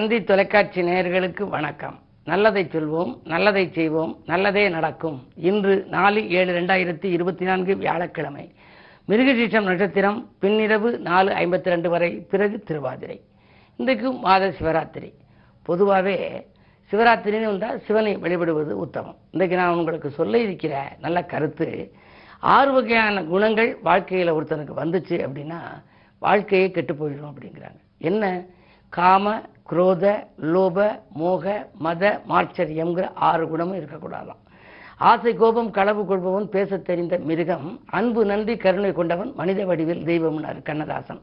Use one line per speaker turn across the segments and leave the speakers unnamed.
தந்தி தொலைக்காட்சி நேயர்களுக்கு வணக்கம். நல்லதை சொல்வோம் நல்லதை செய்வோம் நல்லதே நடக்கும். இன்று நாலு ஏழு ரெண்டாயிரத்தி இருபத்தி நான்கு வியாழக்கிழமை. மிருகசீஷம் நட்சத்திரம் பின்னிரவு நாலு ஐம்பத்தி ரெண்டு வரை பிறகு திருவாதிரை. இன்றைக்கு மாத சிவராத்திரி. பொதுவாகவே சிவராத்திரின்னு வந்தால் சிவனை வழிபடுவது உத்தமம். இன்றைக்கு நான் உங்களுக்கு சொல்ல இருக்கிற நல்ல கருத்து ஆறு வகையான குணங்கள் வாழ்க்கையில் ஒருத்தனுக்கு வந்துச்சு அப்படின்னா வாழ்க்கையே கெட்டு போயிடும் அப்படிங்கிறாங்க. என்ன? காம குரோத லோப மோக மத மாச்சரியம்ங்கிற ஆறு குணமும் இருக்கக்கூடாதாம். ஆசை கோபம் களவு கொள்பவன் பேசத் தெரிந்த மிருகம் அன்பு நன்றி கருணை கொண்டவன் மனித வடிவில் தெய்வம்னார் கண்ணதாசன்.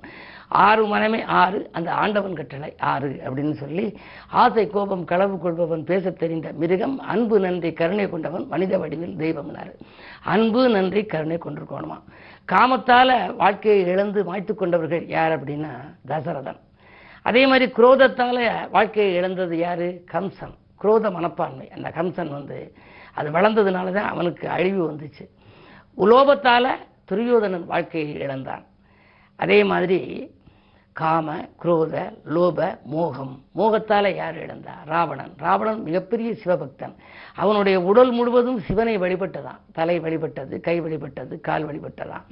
ஆறு மனமே ஆறு அந்த ஆண்டவன் கட்டளை ஆறு அப்படின்னு சொல்லி ஆசை கோபம் களவு கொள்பவன் பேசத் தெரிந்த மிருகம் அன்பு நன்றி கருணை கொண்டவன் மனித வடிவில் தெய்வம்னார். அன்பு நன்றி கருணை கொண்டிருக்கணுமா காமத்தால வாழ்க்கையை இழந்து மாய்த்து கொண்டவர்கள் யார் அப்படின்னா தசரதன். அதே மாதிரி குரோதத்தால் வாழ்க்கையை இழந்தது யார்? கம்சன். குரோத மனப்பான்மை. அந்த கம்சன் வந்து அது வளர்ந்ததுனால தான் அவனுக்கு அழிவு வந்துச்சு. உலோபத்தால் துரியோதனன் வாழ்க்கையை இழந்தான். அதே மாதிரி காம குரோத லோப மோகம். மோகத்தால் யார் இழந்தா? ராவணன். ராவணன் மிகப்பெரிய சிவபக்தன். அவனுடைய உடல் முழுவதும் சிவனை வழிபட்டதான். தலை வழிபட்டது கை வழிபட்டது கால் வழிபட்டதான்.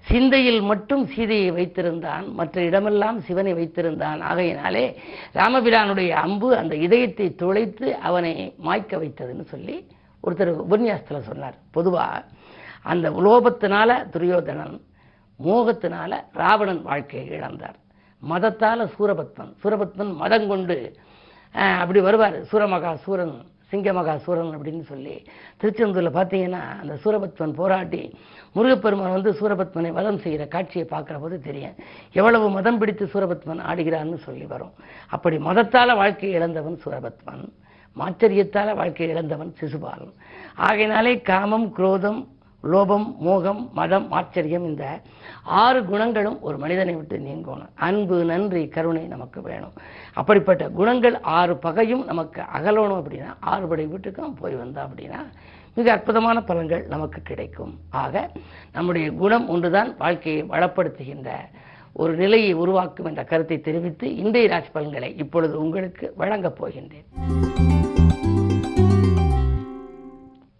சிந்தையில் மட்டும் சீதையை வைத்திருந்தான். மற்ற இடமெல்லாம் சிவனை வைத்திருந்தான். ஆகையினாலே ராமபிரானுடைய அம்பு அந்த இதயத்தை துளைத்து அவனை மாய்க்க வைத்ததுன்னு சொல்லி ஒருத்தர் உபன்யாசத்தில் சொன்னார். பொதுவாக அந்த உலோபத்தினால துரியோதனன் மோகத்தினால ராவணன் வாழ்க்கையை இழந்தார். மதத்தால் சூரபத்மன். சூரபத்மன் மதம் கொண்டு அப்படி வருவார். சூரமகா சூரன் சிங்கமகா சூரன் அப்படின்னு சொல்லி. திருச்செந்தூரில் பார்த்தீங்கன்னா அந்த சூரபத்மன் போராட்டி முருகப்பெருமான் வந்து சூரபத்மனை வதம் செய்கிற காட்சியை பார்க்குற போது தெரியும். எவ்வளவு மதம் பிடித்து சூரபத்மன் ஆடுகிறான்னு சொல்லி வரும். அப்படி மதத்தால் வாழ்க்கை இழந்தவன் சூரபத்மன் மாச்சரியத்தால் வாழ்க்கையை இழந்தவன் சிசுபாலன். ஆகையினாலே காமம் குரோதம் லோபம் மோகம் மதம் ஆச்சரியம் இந்த ஆறு குணங்களும் ஒரு மனிதனை விட்டு நீங்கணும். அன்பு நன்றி கருணை நமக்கு வேணும். அப்படிப்பட்ட குணங்கள் ஆறு பகையும் நமக்கு அகலணும் அப்படின்னா ஆறு படை வீட்டுக்கும் போய் வந்தோம் அப்படின்னா மிக அற்புதமான பலன்கள் நமக்கு கிடைக்கும். ஆக நம்முடைய குணம் ஒன்றுதான் வாழ்க்கையை வளப்படுத்துகின்ற ஒரு நிலையை உருவாக்கும் என்ற கருத்தை தெரிவித்து இன்றைய ராசி பலன்களை இப்பொழுது உங்களுக்கு வழங்கப் போகின்றேன்.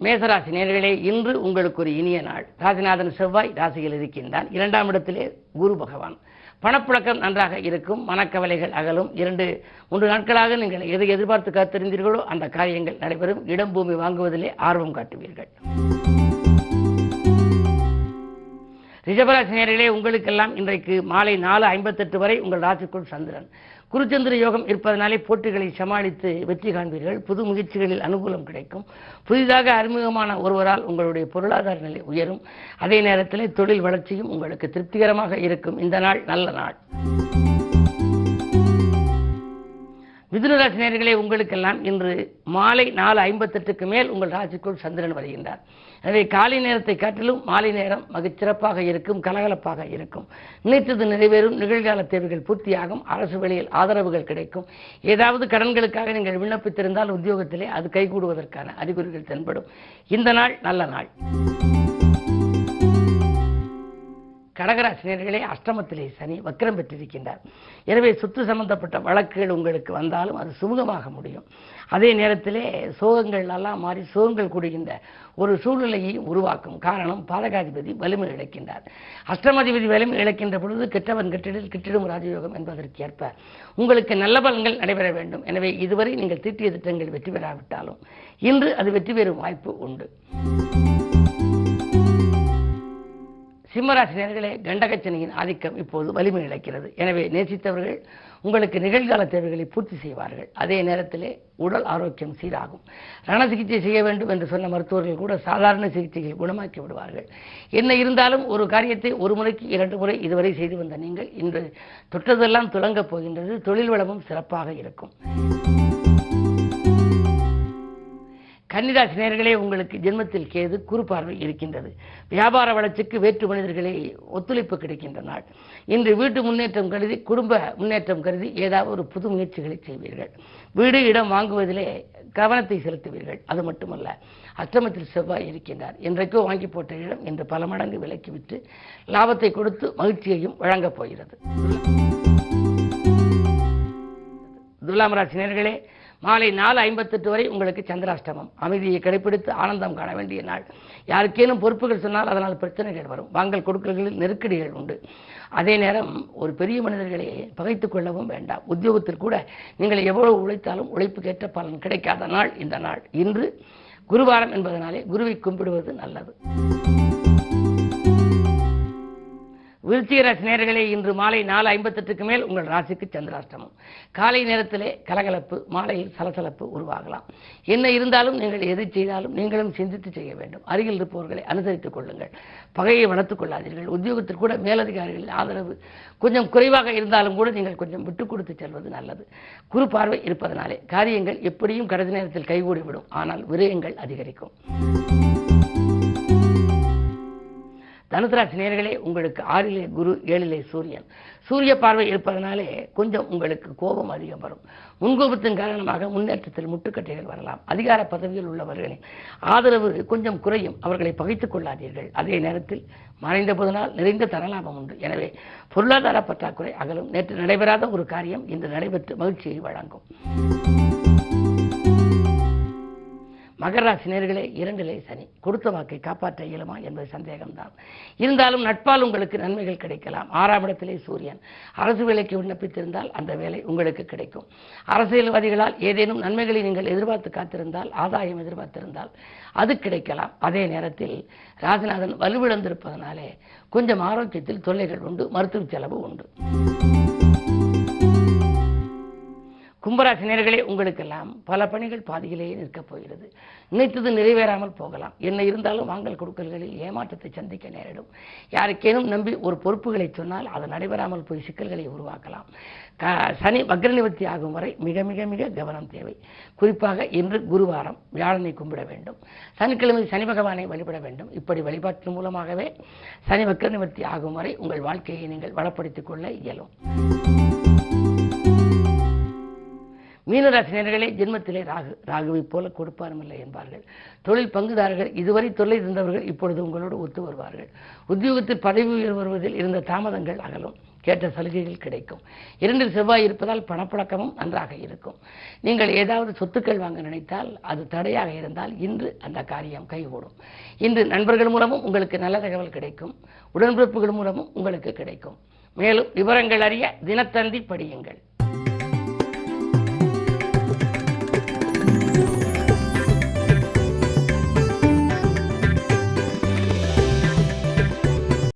மேசராசி நேர்களே இன்று உங்களுக்கு ஒரு இனிய நாள். ராசிநாதன் செவ்வாய் ராசியில் இருக்கின்றான் இரண்டாம் இடத்திலே குரு பகவான். பணப்புழக்கம் நன்றாக இருக்கும் மனக்கவலைகள் அகலும். இரண்டு மூன்று நாட்களாக நீங்கள் எதை எதிர்பார்த்து காத்திருந்தீர்களோ அந்த காரியங்கள் நடைபெறும். இடம் பூமி வாங்குவதிலே ஆர்வம் காட்டுவீர்கள். ரிஷபராசி நேரிலே உங்களுக்கெல்லாம் இன்றைக்கு மாலை நாலு ஐம்பத்தெட்டு வரை உங்கள் ராசிக்குள் சந்திரன். குருச்சந்திர யோகம் இருப்பதனாலே போட்டிகளை சமாளித்து வெற்றி காண்பீர்கள். புது முயற்சிகளில் அனுகூலம் கிடைக்கும். புதிதாக அறிமுகமான ஒருவரால் உங்களுடைய பொருளாதார நிலை உயரும். அதே நேரத்தில் தொழில் வளர்ச்சியும் உங்களுக்கு திருப்திகரமாக இருக்கும். இந்த நாள் நல்ல நாள். மிதுனராசி நேர்களே உங்களுக்கெல்லாம் இன்று மாலை நாலு ஐம்பத்தெட்டுக்கு மேல் உங்கள் ராசிக்குள் சந்திரன் வருகின்றார். எனவே காலை நேரத்தை காட்டிலும் மாலை நேரம் மிகச்சிறப்பாக இருக்கும் கலகலப்பாக இருக்கும். நினைத்தது நிறைவேறும் நிகழ்கால தேவைகள் பூர்த்தியாகும் அரசு வழியில் ஆதரவுகள் கிடைக்கும். ஏதாவது கடன்களுக்காக நீங்கள் விண்ணப்பித்திருந்தால் உத்தியோகத்திலே அது கைகூடுவதற்கான அறிகுறிகள் தென்படும். இந்த நாள் நல்ல நாள். கடகராசினியர்களே அஷ்டமத்திலே சனி வக்கிரம் பெற்றிருக்கின்றார். எனவே சொத்து சம்பந்தப்பட்ட வழக்குகள் உங்களுக்கு வந்தாலும் அது சுமூகமாக முடியும். அதே நேரத்திலே சோகங்கள் எல்லாம் மாறி சோகங்கள் கூடுகின்ற ஒரு சூழ்நிலையை உருவாக்கும் காரணம் பாதகாதிபதி வலிமை இழக்கின்றார். அஷ்டமதிபதி வலிமை இழக்கின்ற பொழுது கெட்டவன் கெட்டிடில் கிட்டிடும் ராஜயோகம் என்பதற்கு ஏற்ப உங்களுக்கு நல்ல பலன்கள் நடைபெற வேண்டும். எனவே இதுவரை நீங்கள் தீட்டிய திட்டங்கள் வெற்றி பெறாவிட்டாலும் இன்று அது வெற்றி பெறும் வாய்ப்பு உண்டு. சிம்மராசி நேர்களே கண்டகச்சனையின் ஆதிக்கம் இப்போது வலிமை இழக்கிறது. எனவே நேசித்தவர்கள் உங்களுக்கு நிகழ்கால தேவைகளை பூர்த்தி செய்வார்கள். அதே நேரத்திலே உடல் ஆரோக்கியம் சீராகும். ரண சிகிச்சை செய்ய வேண்டும் என்று சொன்ன மருத்துவர்கள் கூட சாதாரண சிகிச்சைகள் குணமாக்கி விடுவார்கள். என்ன இருந்தாலும் ஒரு காரியத்தை ஒரு முறைக்கு இரண்டு முறை இதுவரை செய்து வந்த நீங்கள் இன்று தொட்டதெல்லாம் துளங்கப் போகின்றது. தொழில் வளமும் சிறப்பாக இருக்கும். கன்னிராசி நேர்களே உங்களுக்கு ஜென்மத்தில் கேது குறுபார்வை இருக்கின்றது. வியாபார வளர்ச்சிக்கு வேற்று மனிதர்களே ஒத்துழைப்பு கிடைக்கின்ற நாள். இன்று வீட்டு முன்னேற்றம் கருதி குடும்ப முன்னேற்றம் கருதி ஏதாவது ஒரு புது முயற்சிகளை செய்வீர்கள். வீடு இடம் வாங்குவதிலே கவனத்தை செலுத்துவீர்கள். அது மட்டுமல்ல அஷ்டமத்தில் செவ்வாய் இருக்கின்றார். என்றைக்கோ வாங்கி போட்ட இடம் இன்று பல மடங்கு விலக்கிவிட்டு லாபத்தை கொடுத்து மகிழ்ச்சியையும் வழங்கப் போகிறது. துலாம் ராசி நேர்களே மாலை நாலு ஐம்பத்தெட்டு வரை உங்களுக்கு சந்திராஷ்டமம். அமைதியை கடைபிடித்து ஆனந்தம் காண வேண்டிய நாள். யாருக்கேனும் பொறுப்புகள் சொன்னால் அதனால் பிரச்சனைகள் வரும். வாங்கல் கொடுக்கல்களில் நெருக்கடிகள் உண்டு. அதே நேரம் ஒரு பெரிய மனிதர்களை பகைத்துக் கொள்ளவும் வேண்டாம். உத்தியோகத்தில் கூட நீங்கள் எவ்வளவு உழைத்தாலும் உழைப்புக்கேற்ற பலன் கிடைக்காத நாள் இந்த நாள். இன்று குருவாரம் என்பதனாலே குருவை கும்பிடுவது நல்லது. விருச்சிக ராசி நேர்களே இன்று மாலை நாலு ஐம்பத்தெட்டுக்கு மேல் உங்கள் ராசிக்கு சந்திராஷ்டமம். காலை நேரத்திலே கலகலப்பு மாலையில் சலசலப்பு உருவாகலாம். என்ன இருந்தாலும் நீங்கள் எதை செய்தாலும் நீங்களும் சிந்தித்து செய்ய வேண்டும். அருகில் இருப்பவர்களை அனுசரித்துக் கொள்ளுங்கள். பகையை வளர்த்துக் கொள்ளாதீர்கள். உத்தியோகத்தில் கூட மேலதிகாரிகளின் ஆதரவு கொஞ்சம் குறைவாக இருந்தாலும் கூட நீங்கள் கொஞ்சம் விட்டுக் கொடுத்து செல்வது நல்லது. குறு பார்வை இருப்பதனாலே காரியங்கள் எப்படியும் கடைசி நேரத்தில் கைகூடிவிடும். ஆனால் விரயங்கள் அதிகரிக்கும். தனுசராசி நேர்களே உங்களுக்கு ஆறிலே குரு ஏழிலே சூரியன். சூரிய பார்வை இருப்பதனாலே கொஞ்சம் உங்களுக்கு கோபம் அதிகம் வரும். முன்கோபத்தின் காரணமாக முன்னேற்றத்தில் முட்டுக்கட்டைகள் வரலாம். அதிகார பதவியில் உள்ளவர்களின் ஆதரவு கொஞ்சம் குறையும். அவர்களை பகைத்துக் கொள்ளாதீர்கள். அதே நேரத்தில் மறைந்த போதனால் நிறைந்த தரலாபம் உண்டு. எனவே பொருளாதார பற்றாக்குறை அகலும். நேற்று நடைபெறாத ஒரு காரியம் இன்று நடைபெற்று மகிழ்ச்சியை வழங்கும். மகர நேர்களே இரண்டிலே சனி. கொடுத்த வாக்கை காப்பாற்ற இயலுமா என்பது சந்தேகம்தான். இருந்தாலும் நட்பால் உங்களுக்கு நன்மைகள் கிடைக்கலாம். ஆறாம் இடத்திலே சூரியன். அரசு வேலைக்கு விண்ணப்பித்திருந்தால் அந்த வேலை உங்களுக்கு கிடைக்கும். அரசியல்வாதிகளால் ஏதேனும் நன்மைகளை நீங்கள் எதிர்பார்த்து காத்திருந்தால் ஆதாயம் எதிர்பார்த்திருந்தால் அது கிடைக்கலாம். அதே நேரத்தில் ராஜநாதன் வலுவிழந்திருப்பதனாலே கொஞ்சம் ஆரோக்கியத்தில் தொல்லைகள் உண்டு மருத்துவ செலவு உண்டு. கும்பராசி நேர்களே உங்களுக்கெல்லாம் பல பணிகள் பாதியிலேயே நிற்கப் போகிறது. நினைத்தது நிறைவேறாமல் போகலாம். என்ன இருந்தாலும் வாங்கல் கொடுக்கல்களில் ஏமாற்றத்தை சந்திக்க நேரிடும். யாருக்கேனும் நம்பி ஒரு பொறுப்புகளை சொன்னால் அது நடைபெறாமல் போய் சிக்கல்களை உருவாக்கலாம். சனி வக்ர நிவர்த்தி ஆகும் வரை மிக மிக மிக கவனம் தேவை. குறிப்பாக இன்று குருவாரம் வியாழனை கும்பிட வேண்டும். சனிக்கிழமை சனி பகவானை வழிபட வேண்டும். இப்படி வழிபாட்டின் மூலமாகவே சனி வக்ர நிவர்த்தி ஆகும் வரை உங்கள் வாழ்க்கையை நீங்கள் வளப்படுத்திக் கொள்ள இயலும். மீனராசினியர்களே ஜென்மத்திலே ராகு ராகுவை போல கொடுப்பாருமில்லை என்பார்கள். தொழில் பங்குதாரர்கள் இதுவரை தொல்லை இருந்தவர்கள் இப்பொழுது உங்களோடு ஒத்து வருவார்கள். உத்தியோகத்தில் பதவி உயர் வருவதில் இருந்த தாமதங்கள் அகலும் கேட்ட சலுகைகள் கிடைக்கும். இரண்டில் செவ்வாய் இருப்பதால் பணப்பழக்கமும் நன்றாக இருக்கும். நீங்கள் ஏதாவது சொத்துக்கள் வாங்க நினைத்தால் அது தடையாக இருந்தால் இன்று அந்த காரியம் கைகூடும். இன்று நண்பர்கள் மூலமும் உங்களுக்கு நல்ல தகவல் கிடைக்கும். உடன்பிறப்புகள் மூலமும் உங்களுக்கு கிடைக்கும். மேலும் விவரங்கள் அறிய தினத்தந்தி படியுங்கள்.